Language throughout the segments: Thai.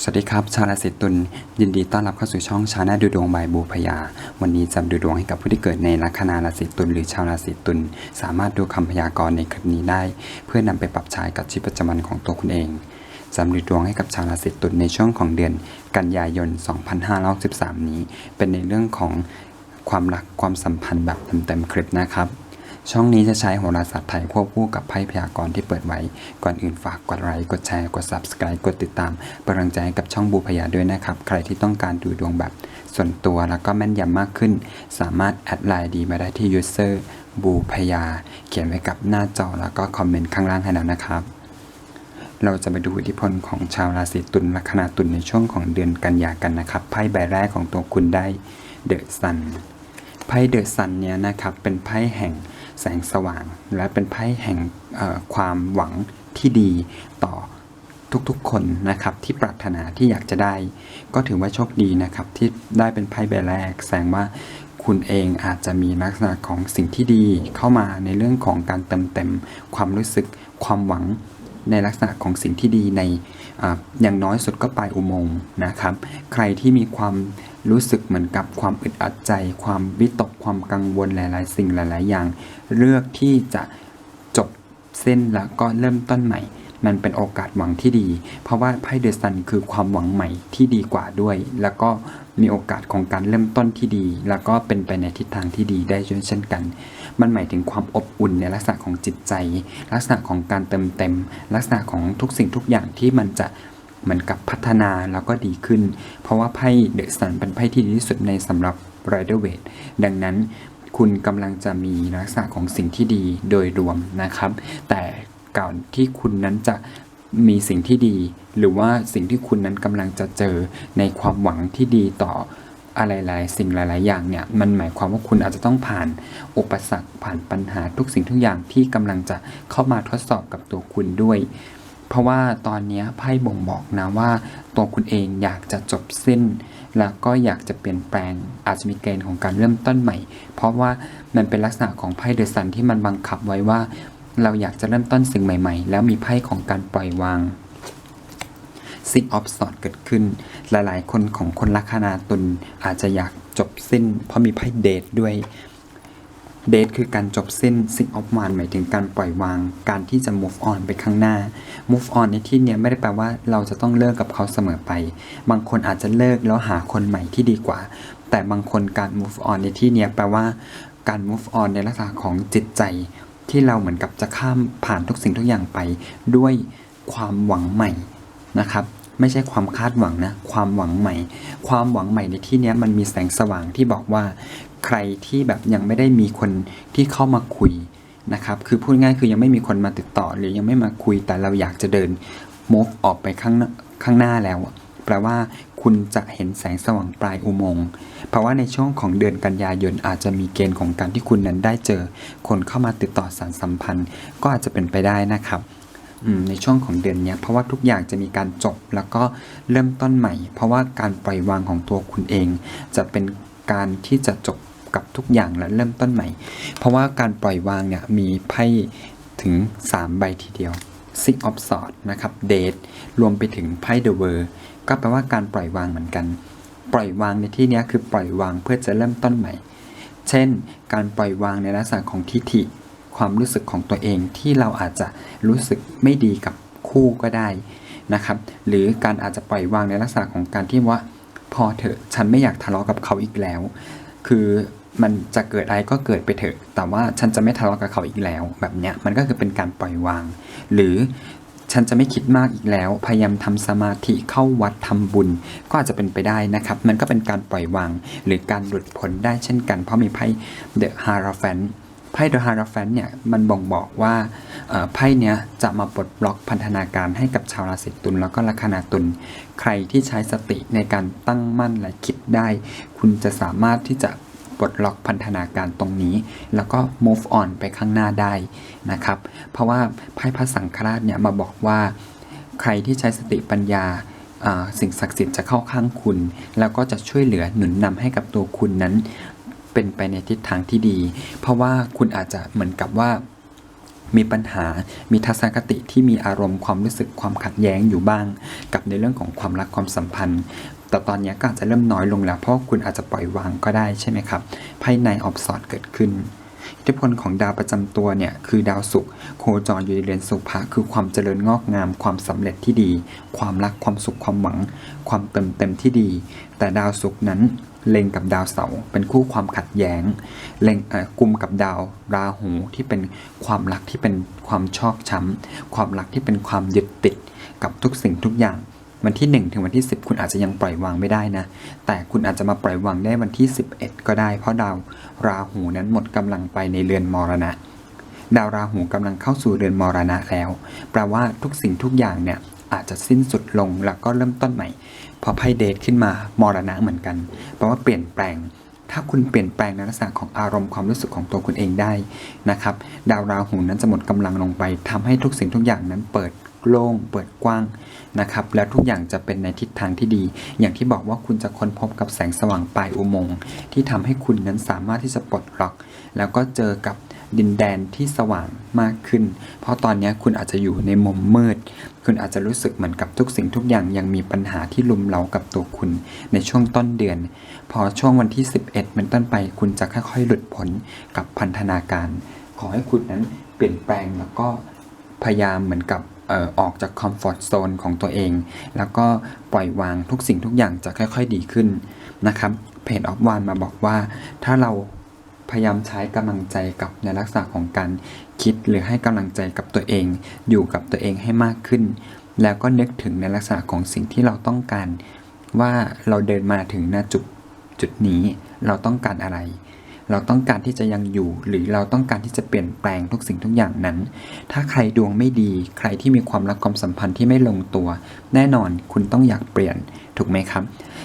สวัสดีครับ ชาวราศีตุลยินดีต้อนรับเข้าสู่ช่องชาแนลดูดวงบายบูพยา วันนี้จะดูดวงให้กับผู้ที่เกิดในลัคนาราศีตุลหรือชาวราศีตุลสามารถดูคำพยากรณ์ในคลิปนี้ได้ เพื่อนำไปปรับใช้กับชีวิตประจำวันของตัวคุณเองสำหรับดวงให้กับชาวราศีตุลในช่วงของเดือน กันยายน 2563 นี้ เป็นในเรื่องของความรักความสัมพันธ์แบบเต็มๆคลิปนะครับ ช่องนี้จะใช้โหราศาสตร์ไทยควบคู่กับไพ่พยากรณ์ที่เปิดไว้ ก่อนอื่นฝากกดไลค์กดแชร์กด Subscribe กดติดตามเป็นกำลังใจให้กับช่องบูพยาด้วยนะครับ ใครที่ต้องการดูดวงแบบส่วนตัวแล้วก็แม่นยำมากขึ้น สามารถแอดไลน์ดีมาได้ที่ user บูพยา เขียนไว้กับหน้าจอแล้วก็คอมเมนต์ข้างล่างให้แล้วนะครับ เราจะไปดูอิทธิพลของชาวราศีตุลลัคนาตุลในช่วงของเดือนกันยากันนะครับไพ่ใบแรกของตัวคุณได้เดอะซันไพ่เดอะซันเนี่ยนะครับเป็นไพ่แห่ง แสงสว่าง และเป็นไพ่แห่งความหวังที่ดีต่อทุกๆคนนะครับที่ปรารถนาที่อยากจะได้ ก็ถือว่าโชคดีนะครับที่ได้เป็นไพ่ใบแรก แสดงว่าคุณเองอาจจะมีลักษณะของสิ่งที่ดีเข้ามาในเรื่องของการเติมเต็ม ความรู้สึกความหวังในลักษณะของสิ่งที่ดีในออย่างน้อยสุดก็ปลายอุโมงค์นะครับ ใครที่มีความ รู้สึกเหมือนกับความอึดอัดใจ ความวิตกความกังวลหลาย ๆ สิ่งหลาย ๆ อย่าง เลือกที่จะจบเส้นแล้วก็เริ่มต้นใหม่ มันเป็นโอกาสหวังที่ดี เพราะว่าไพ่เดอะซันคือความหวังใหม่ที่ดีกว่าด้วย แล้วก็มีโอกาสของการเริ่มต้นที่ดี แล้วก็เป็นไปในทิศทางที่ดีได้เช่นกัน มันหมายถึงความอบอุ่นในลักษณะของจิตใจ ลักษณะของการเติมเต็ม ลักษณะของทุกสิ่งทุกอย่างที่มันจะ เหมือนกับพัฒนาแล้วก็ดีขึ้น เพราะว่าไพ่เดอะซันเป็นไพ่ที่ดีที่สุดในสำหรับไรเดอร์เวทดังนั้นคุณกำลังจะมีลักษณะของสิ่งที่ดีโดยรวมนะครับ แต่ก่อนที่คุณนั้นจะมีสิ่งที่ดี หรือว่าสิ่งที่คุณนั้นกำลังจะเจอในความหวังที่ดีต่ออะไรหลายสิ่งหลาย ๆ อย่างเนี่ยมันหมายความว่าคุณอาจจะต้องผ่านอุปสรรคผ่านปัญหาทุกสิ่งทุกอย่างที่กำลังจะเข้ามาทดสอบกับตัวคุณด้วย เพราะว่าตอนนี้ไพ่บ่งบอกนะว่า ตัวคุณเองอยากจะจบสิ้น แล้วก็อยากจะเปลี่ยนแปลง อาจจะมีเกณฑ์ของการเริ่มต้นใหม่ เพราะว่ามันเป็นลักษณะของไพ่เดอะซันที่มันบังคับไว้ว่า เราอยากจะเริ่มต้นสิ่งใหม่ ๆ แล้วมีไพ่ของการปล่อยวางซิกออฟสอดเกิดขึ้น หลายๆ คนของคนลัคนาตุลอาจจะอยากจบสิ้น เพราะมีไพ่เดทด้วย เดทคือการจบสิ้นซิกออฟมานหมายถึงการปล่อยวาง การที่จะ move on ไปข้างหน้า move on ในที่นี้ไม่ได้แปลว่าเราจะต้องเลิกกับเขาเสมอไป บางคนอาจจะเลิกแล้วหาคนใหม่ที่ดีกว่า แต่บางคนการ move on ในที่นี้แปลว่าการ move on ในลักษณะของจิตใจ ที่เราเหมือนกับจะข้ามผ่านทุกสิ่งทุกอย่างไป ด้วยความหวังใหม่นะครับไม่ใช่ความคาดหวังนะ ความหวังใหม่ ความหวังใหม่ในที่นี้มันมีแสงสว่างที่บอกว่า ใครที่แบบยังไม่ได้มีคนที่เข้ามาคุยนะครับ คือพูดง่ายคือยังไม่มีคนมาติดต่อ หรือยังไม่มาคุยแต่เราอยากจะเดิน move ออกไปข้างข้างหน้าแล้วแปลว่าคุณจะเห็นแสงสว่างปลายอุโมงค์ เพราะว่าในช่วงของเดือนกันยายนอาจจะมีเกณฑ์ของการที่คุณนั้นได้เจอ คนเข้ามาติดต่อสารสัมพันธ์ ก็อาจจะเป็นไปได้นะครับในช่วงของเดือนเนี้ยเพราะว่าทุกอย่างจะมีการจบแล้วก็เริ่มต้นใหม่ เพราะว่าการปล่อยวางของตัวคุณเอง จะเป็นการที่จะจบ กับทุกอย่างและเริ่มต้นใหม่ เพราะว่าการปล่อยวางเนี่ยมีไพ่ถึง 3 ใบทีเดียว Six of Swords นะครับ Date รวมไปถึงไพ่ The World ก็แปลว่าการปล่อยวางเหมือนกัน ปล่อยวางในที่นี้คือปล่อยวางเพื่อจะเริ่มต้นใหม่ เช่น การปล่อยวางในลักษณะของทิฏฐิ ความรู้สึกของตัวเองที่เราอาจจะรู้สึกไม่ดีกับคู่ก็ได้นะครับ หรือการอาจจะปล่อยวางในลักษณะของการที่ว่าพอเถอะฉันไม่อยากทะเลาะกับเขาอีกแล้ว คือ มันจะเกิดอะไรก็เกิดไปเถอะ แต่ว่าฉันจะไม่ทะเลาะกับเขาอีกแล้ว แบบเนี้ยมันก็คือเป็นการปล่อยวาง หรือฉันจะไม่คิดมากอีกแล้ว พยายามทำสมาธิเข้าวัดทำบุญ ก็อาจจะเป็นไปได้นะครับ มันก็เป็นการปล่อยวาง หรือการหลุดพ้นได้เช่นกัน เพราะมีไพ่ The Hierophant ไพ่ The Hierophant เนี่ยมันบ่งบอกว่าไพ่เนี้ยจะมาปลดบล็อกพันธนาการให้กับชาวราศีตุลแล้วก็ลัคนาตุลใครที่ใช้สติในการตั้งมั่นและคิดได้ คุณจะสามารถที่จะ ปลดล็อกพันธนาการตรงนี้ แล้วก็ move on ไปข้างหน้าได้นะครับ เพราะว่าไพ่พระสังฆราชเนี่ยมาบอกว่า ใครที่ใช้สติปัญญาอ่าสิ่งศักดิ์สิทธิ์จะเข้าข้างคุณ แล้วก็จะช่วยเหลือหนุนนำให้กับตัวคุณนั้น เป็นไปในทิศทางที่ดี เพราะว่าคุณอาจจะเหมือนกับว่า มีปัญหา มีทัศนคติที่มีอารมณ์ความรู้สึกความขัดแย้งอยู่บ้าง กับในเรื่องของความรักความสัมพันธ์ แต่ตอนนี้ก็อาจจะเริ่มน้อยลงแล้วเพราะคุณอาจจะปล่อยวางก็ได้ใช่ไหมครับภายในออบสอดเกิดขึ้น อิทธิพลของดาวประจำตัวเนี่ยคือดาวศุกร์โคจรอยู่ในเรือนสุภะคือความเจริญงอกงาม ความสำเร็จที่ดี ความรักความสุขความหวัง ความเติมเต็มที่ดี แต่ดาวศุกร์นั้นเล็งกับดาวเสาร์เป็นคู่ความขัดแย้งเล็งอ่อกุมกับดาวราหูที่เป็นความรักที่เป็นความชอกช้ำความรักที่เป็นความยึดติดกับทุกสิ่งทุกอย่าง วันที่ 1 ถึงวันที่ 10 คุณอาจจะยังปล่อยวางไม่ได้นะ แต่คุณอาจจะมาปล่อยวางได้วันที่ 11 ก็ได้ เพราะดาวราหูนั้นหมดกำลังไปในเรือนมรณะ ดาวราหูกำลังเข้าสู่เรือนมรณะแล้ว แปลว่าทุกสิ่งทุกอย่างเนี่ยอาจจะสิ้นสุดลงแล้วก็เริ่มต้นใหม่ พอไพ่เดทขึ้นมามรณะเหมือนกัน แปลว่าเปลี่ยนแปลง ถ้าคุณเปลี่ยนแปลงในลักษณะของอารมณ์ความรู้สึกของตัวคุณเองได้นะครับ ดาวราหูนั้นจะหมดกำลังลงไปทำให้ทุกสิ่งทุกอย่างนั้นเปิด โล่งเปิดกว้างนะครับ แล้วทุกอย่างจะเป็นในทิศทางที่ดี อย่างที่บอกว่าคุณจะค้นพบกับแสงสว่างปลายอุโมงค์ที่ทำให้คุณนั้นสามารถที่จะปลดล็อก แล้วก็เจอกับดินแดนที่สว่างมากขึ้น เพราะตอนนี้คุณอาจจะอยู่ในมุมมืด คุณอาจจะรู้สึกเหมือนกับทุกสิ่งทุกอย่างยังมีปัญหาที่ลุมเล้ากับตัวคุณ ในช่วงต้นเดือน พอช่วงวันที่ 11 เป็นต้นไป คุณจะค่อยๆ หลุดพ้นกับพันธนาการ ขอให้คุณนั้นเปลี่ยนแปลงแล้วก็พยายามเหมือนกับ ออออกจากคอมฟอร์ทโซนของตัวเอง แล้วก็ปล่อยวางทุกสิ่งทุกอย่างจะค่อย ๆ ดีขึ้นนะครับเพจออฟวานมาบอกว่า ถ้าเราพยายามใช้กำลังใจกับในลักษณะของการคิดหรือให้กำลังใจกับตัวเอง อยู่กับตัวเองให้มากขึ้น แล้วก็นึกถึงในลักษณะของสิ่งที่เราต้องการ ว่าเราเดินมาถึงณจุดจุดนี้เราต้องการอะไร เราต้องการที่จะยังอยู่ หรือเราต้องการที่จะเปลี่ยนแปลงทุกสิ่งทุกอย่างนั้น ถ้าใครดวงไม่ดี ใครที่มีความรักความสัมพันธ์ที่ไม่ลงตัว แน่นอนคุณต้องอยากเปลี่ยนถูกไหมครับ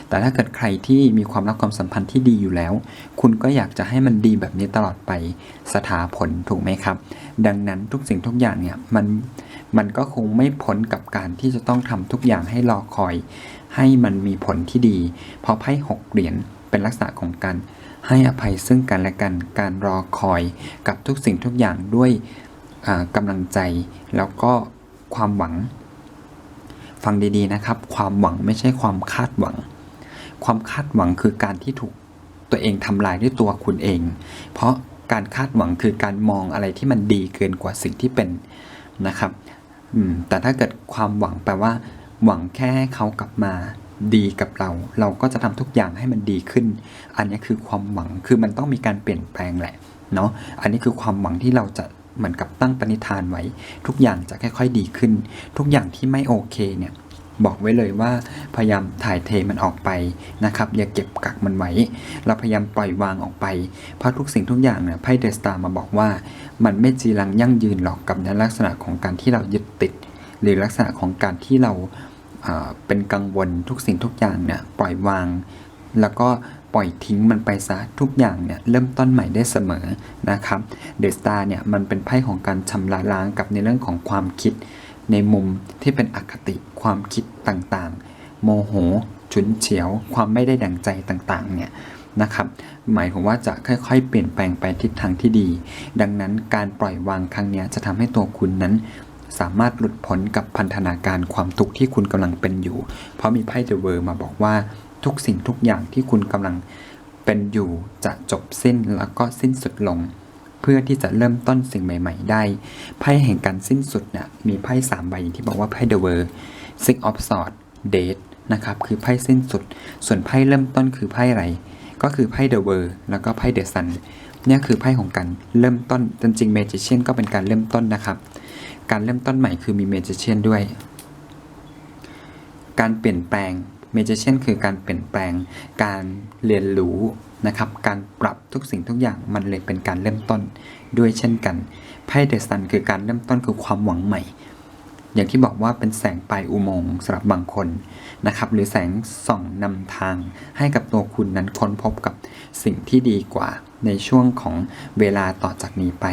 แต่ถ้าเกิดใครที่มีความรักความสัมพันธ์ที่ดีอยู่แล้ว คุณก็อยากจะให้มันดีแบบนี้ตลอดไปสถาผลถูกไหมครับ ดังนั้นทุกสิ่งทุกอย่างเนี่ยมันมันก็คงไม่พ้นกับการที่จะต้องทำทุกอย่างให้รอคอย ให้มันมีผลที่ดี เพราะไพ่หกเหรียญเป็นลักษณะของการ ให้อภัยซึ่งกันและกัน การรอคอยกับทุกสิ่งทุกอย่างด้วยกำลังใจแล้วก็ความหวัง ฟังดีๆนะครับ ความหวังไม่ใช่ความคาดหวัง ความคาดหวังคือการที่ถูกตัวเองทำลายด้วยตัวคุณเอง เพราะการคาดหวังคือการมองอะไรที่มันดีเกินกว่าสิ่งที่เป็นนะครับแต่ถ้าเกิดความหวังแปลว่า หวังแค่ให้เขากลับมา ดีกับเรา เราก็จะทำทุกอย่างให้มันดีขึ้น อันนี้คือความหวังคือมันต้องมีการเปลี่ยนแปลงแหละเนาะอันนี้คือความหวังที่เราจะเหมือนกับตั้งปณิธานไว้ ทุกอย่างจะค่อยๆดีขึ้น ทุกอย่างที่ไม่โอเคเนี่ยบอกไว้เลยว่าพยายามถ่ายเทมันออกไปนะครับอย่าเก็บกักมันไว้ เราพยายามปล่อยวางออกไป เพราะทุกสิ่งทุกอย่างเนี่ยไพ่เดสตามาบอกว่า มันไม่จีรังยั่งยืนหรอกกับในลักษณะของการที่เรายึดติด หรือลักษณะของการที่เรา เป็นกังวลทุกสิ่งทุกอย่างเนี่ยปล่อยวาง แล้วก็ปล่อยทิ้งมันไปซะทุกอย่างเนี่ยเริ่มต้นใหม่ได้เสมอนะครับเดสตาเนี่ยมันเป็นไพ่ของการชำระล้างกับในเรื่องของความคิด ในมุมที่เป็นอคติความคิดต่างๆ โมโหฉุนเฉียว ความไม่ได้ดังใจต่างๆเนี่ยนะครับหมายถึงว่าจะค่อยๆ เปลี่ยนแปลงไปทิศทางที่ดี ดังนั้นการปล่อยวางครั้งนี้จะทำให้ตัวคุณนั้น สามารถหลุดพ้นกับพันธนาการความทุกข์ที่คุณกำลังเป็นอยู่ เพราะมีไพ่เดอะเวอร์มาบอกว่าทุกสิ่งทุกอย่างที่คุณกำลังเป็นอยู่จะจบสิ้นแล้วก็สิ้นสุดลง เพื่อที่จะเริ่มต้นสิ่งใหม่ ๆ ได้ไพ่แห่งการสิ้นสุดเนี่ยมีไพ่สามใบอย่างที่บอกว่าไพ่เดอะเวอร์ Six of Swords Date นะครับคือไพ่สิ้นสุด ส่วนไพ่เริ่มต้นคือไพ่อะไร ก็คือไพ่เดอะเวอร์แล้วก็ไพ่เดอะซันเนี่ยคือไพ่ของการเริ่มต้นจริงๆเมจิเชียนก็เป็นการเริ่มต้นนะครับ การเริ่มต้นใหม่คือมีเมจิเชียนด้วย การเปลี่ยนแปลงเมจิเชียนคือการเปลี่ยนแปลง การเรียนรู้นะครับ การปรับทุกสิ่งทุกอย่างมันเลยเป็นการเริ่มต้นด้วยเช่นกันไพ่เดอะซันคือการเริ่มต้นคือความหวังใหม่ อย่างที่บอกว่าเป็นแสงปลายอุโมงค์สำหรับบางคนนะครับ หรือแสงส่องนำทางให้กับตัวคุณนั้นค้นพบกับสิ่งที่ดีกว่า ในช่วงของเวลาต่อจากนี้ไป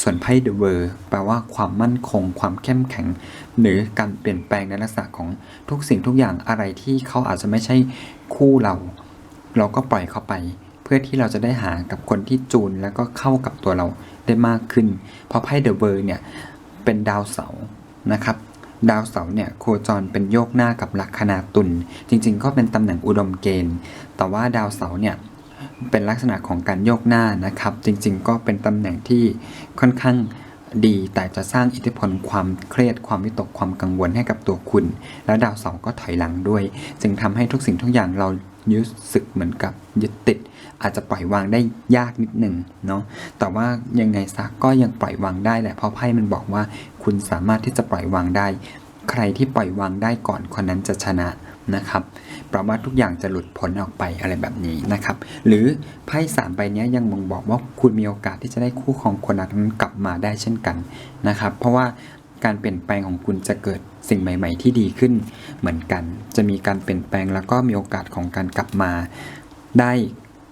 ส่วนไพ่เดอะเวอร์แปลว่าความมั่นคง ความเข้มแข็ง หรือการเปลี่ยนแปลงในลักษณะของทุกสิ่งทุกอย่างอะไรที่เขาอาจจะไม่ใช่คู่เรา เราก็ปล่อยเขาไป เพื่อที่เราจะได้หากับคนที่จูนแล้วก็เข้ากับตัวเราได้มากขึ้น เพราะไพ่เดอะเบอร์เนี่ยเป็นดาวเสาร์นะครับดาวเสาร์เนี่ยโคจรเป็นโยกหน้ากับลัคนาตุลจริงๆ ก็เป็นตำแหน่งอุดมเกณฑ์ แต่ว่าดาวเสาร์เนี่ย เป็นลักษณะของการโยกหน้านะครับ จริงๆ ก็เป็นตำแหน่งที่ค่อนข้างดี แต่จะสร้างอิทธิพลความเครียดความวิตกความกังวลให้กับตัวคุณ แล้วดาวเสาร์ก็ถอยหลังด้วย จึงทำให้ทุกสิ่งทุกอย่างเรารู้สึกเหมือนกับยึดติด อาจจะปล่อยวางได้ยากนิดหนึ่งเนาะแต่ว่ายังไงซะก็ยังปล่อยวางได้แหละเพราะไพ่มันบอกว่าคุณสามารถที่จะปล่อยวางได้ ใครที่ปล่อยวางได้ก่อนคนนั้นจะชนะนะครับ ปลว่าทุกอย่างจะหลุดพ้นออกไปอะไรแบบนี้นะครับ หรือไพ่สามใบนี้ยังบ่งบอกว่าคุณมีโอกาสที่จะได้คู่ครองคนนั้นกลับมาได้เช่นกันนะครับ เพราะว่าการเปลี่ยนแปลงของคุณจะเกิดสิ่งใหม่ ๆ ที่ดีขึ้นเหมือนกัน จะมีการเปลี่ยนแปลงแล้วก็มีโอกาสของการกลับมา ได้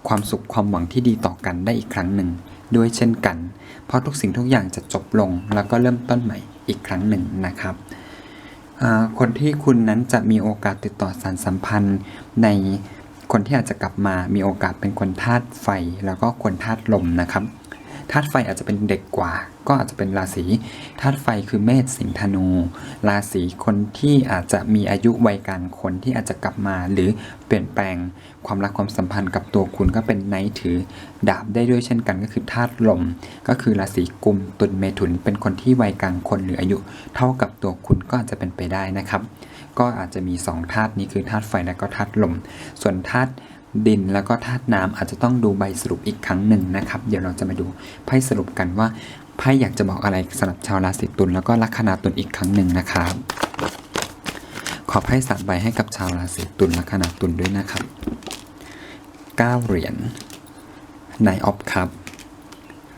ความสุขความหวังที่ดีต่อกันได้อีกครั้งหนึ่งด้วยเช่นกัน เพราะทุกสิ่งทุกอย่างจะจบลงแล้วก็เริ่มต้นใหม่อีกครั้งหนึ่งนะครับ คนที่คุณนั้นจะมีโอกาสติดต่อสารสัมพันธ์ ในคนที่อาจจะกลับมามีโอกาสเป็นคนธาตุไฟ แล้วก็คนธาตุลมนะครับ ธาตุไฟอาจจะเป็นเด็กกว่า ก็อาจจะเป็นราศีธาตุไฟคือเมษสิงห์ธนู ราศีคนที่อาจจะมีอายุวัยกลางคนที่อาจจะกลับมา หรือเปลี่ยนแปลงความรักความสัมพันธ์กับตัวคุณก็เป็นไนท์ถือ ดาบได้ด้วยเช่นกันก็คือธาตุลม ก็คือราศีกุมตุลเมถุน เป็นคนที่วัยกลางคนหรืออายุ เท่ากับตัวคุณก็อาจจะเป็นไปได้นะครับ ก็อาจจะมี2ธาตุนี้คือธาตุไฟและก็ธาตุลม ส่วนธาตุ ดินแล้วก็ธาตุน้ำอาจจะต้องดูใบสรุปอีกครั้งหนึ่งนะครับ เดี๋ยวเราจะมาดูไพ่สรุปกันว่าไพ่อยากจะบอกอะไรสำหรับชาวราศีตุลแล้วก็ลัคนาตุลอีกครั้งหนึ่งนะครับ ขอไพ่สัตว์ใบให้กับชาวราศีตุลลัคนาตุลด้วยนะครับ9เหรียญนายออฟคัพ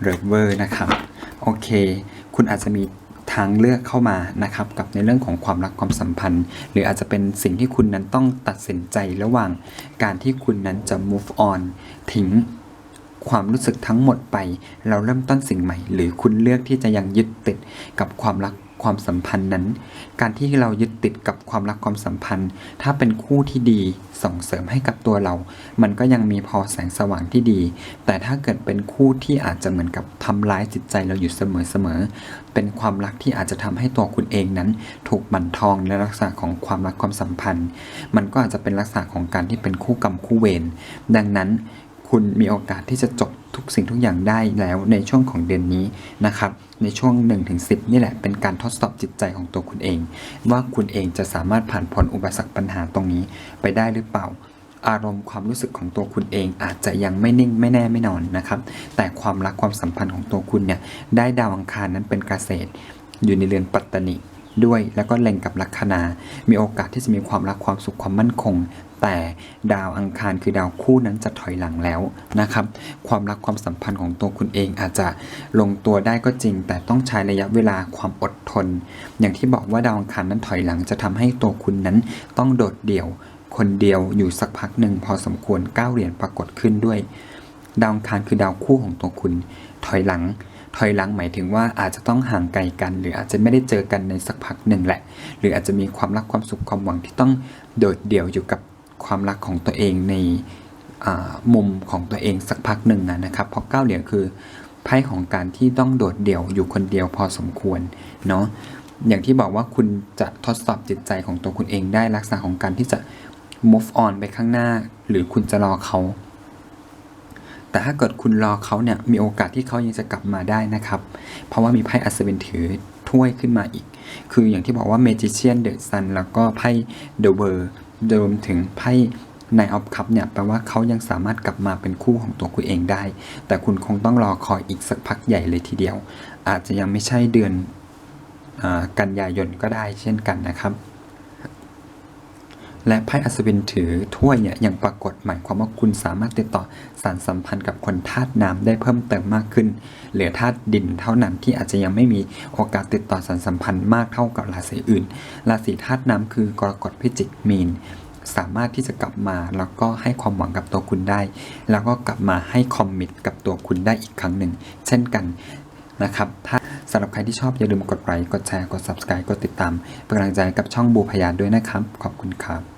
เรเวอร์นะครับ โอเค คุณอาจจะมี ทางเลือกเข้ามานะครับกับในเรื่องของความรักความสัมพันธ์ หรืออาจจะเป็นสิ่งที่คุณนั้นต้องตัดสินใจระหว่างการที่คุณนั้นจะ move on ทิ้งความรู้สึกทั้งหมดไป เราเริ่มต้นสิ่งใหม่ หรือคุณเลือกที่จะยังยึดติดกับความรัก ความสัมพันธ์นั้น การที่เรายึดติดกับความรักความสัมพันธ์ ถ้าเป็นคู่ที่ดีส่งเสริมให้กับตัวเรา มันก็ยังมีพอแสงสว่างที่ดี แต่ถ้าเกิดเป็นคู่ที่อาจจะเหมือนกับทำร้ายจิตใจเราอยู่เสมอๆเป็นความรักที่อาจจะทำให้ตัวคุณเองนั้น ถูกบั่นทอนในลักษณะของความรักความสัมพันธ์ มันก็อาจจะเป็นลักษณะของการที่เป็นคู่กรรมคู่เวรดังนั้น คุณมีโอกาสที่จะจบทุกสิ่งทุกอย่างได้แล้วในช่วงของเดือนนี้นะครับ ในช่วง 1-10 นี่แหละเป็นการทดสอบจิตใจของตัวคุณเอง ว่าคุณเองจะสามารถผ่านพ้นอุปสรรคปัญหาตรงนี้ไปได้หรือเปล่า อารมณ์ความรู้สึกของตัวคุณเองอาจจะยังไม่นิ่งไม่แน่ไม่นอนนะครับ แต่ความรักความสัมพันธ์ของตัวคุณเนี่ยได้ดาวอังคารนั้นเป็นเกษตรอยู่ในเรือนปัตตนิ ด้วย แล้วก็เล็งกับลัคนา มีโอกาสที่จะมีความรักความสุขความมั่นคง แต่ดาวอังคารคือดาวคู่นั้นจะถอยหลังแล้วนะครับ ความรักความสัมพันธ์ของตัวคุณเองอาจจะลงตัวได้ก็จริง แต่ต้องใช้ระยะเวลาความอดทน อย่างที่บอกว่าดาวอังคารนั้นถอยหลัง จะทำให้ตัวคุณนั้นต้องโดดเดี่ยว คนเดียวอยู่สักพักหนึ่งพอสมควรก้าวเหรียญปรากฏขึ้นด้วย ดาวอังคารคือดาวคู่ของตัวคุณ ถอยหลัง ถอยหลังหมายถึงว่าอาจจะต้องห่างไกลกัน หรืออาจจะไม่ได้เจอกันในสักพักหนึ่งแหละ หรืออาจจะมีความรักความสุขความหวังที่ต้องโดดเดี่ยวอยู่กับความรักของตัวเองในมุมของตัวเองสักพักหนึ่งนะนะครับเพราะเก้าเหรียญคือไพ่ของการที่ต้องโดดเดี่ยวอยู่คนเดียวพอสมควรเนาะอย่างที่บอกว่าคุณจะทดสอบจิตใจของตัวคุณเองได้ลักษณะของการที่จะ move on ไปข้างหน้า หรือคุณจะรอเขา แต่ถ้าเกิดคุณรอเขาเนี่ยมีโอกาสที่เขายังจะกลับมาได้นะครับ เพราะว่ามีไพ่อัศวินถือถ้วยขึ้นมาอีก คืออย่างที่บอกว่า Magician the Sun แล้วก็ไพ่ The World รวมถึงไพ่ Nine of Cup เนี่ยแปลว่าเขายังสามารถกลับมาเป็นคู่ของตัวคุณเองได้ แต่คุณคงต้องรอคอยอีกสักพักใหญ่เลยทีเดียว อาจจะยังไม่ใช่เดือนอกันยายนก็ได้เช่นกันนะครับ และไพ่อัศวินถือถ้วยเนี่ยยังปรากฏหมายความว่าคุณสามารถติดต่อสารสัมพันธ์กับคนธาตุน้ำได้เพิ่มเติมมากขึ้น เหลือธาตุดินเท่านั้นที่อาจจะยังไม่มีโอกาสติดต่อสารสัมพันธ์มากเท่ากับราศีอื่น ราศีธาตุน้ำคือกรกฎพิจิกมีนสามารถที่จะกลับมาแล้วก็ให้ความหวังกับตัวคุณได้ แล้วก็กลับมาให้คอมมิตกับตัวคุณได้อีกครั้งหนึ่ง เช่นกันนะครับ ถ้าสำหรับใครที่ชอบอย่าลืมกดไลค์ กดแชร์ กด subscribe กดติดตามเป็นกำลังใจกับช่องบูพยาด้วยนะครับ ขอบคุณครับ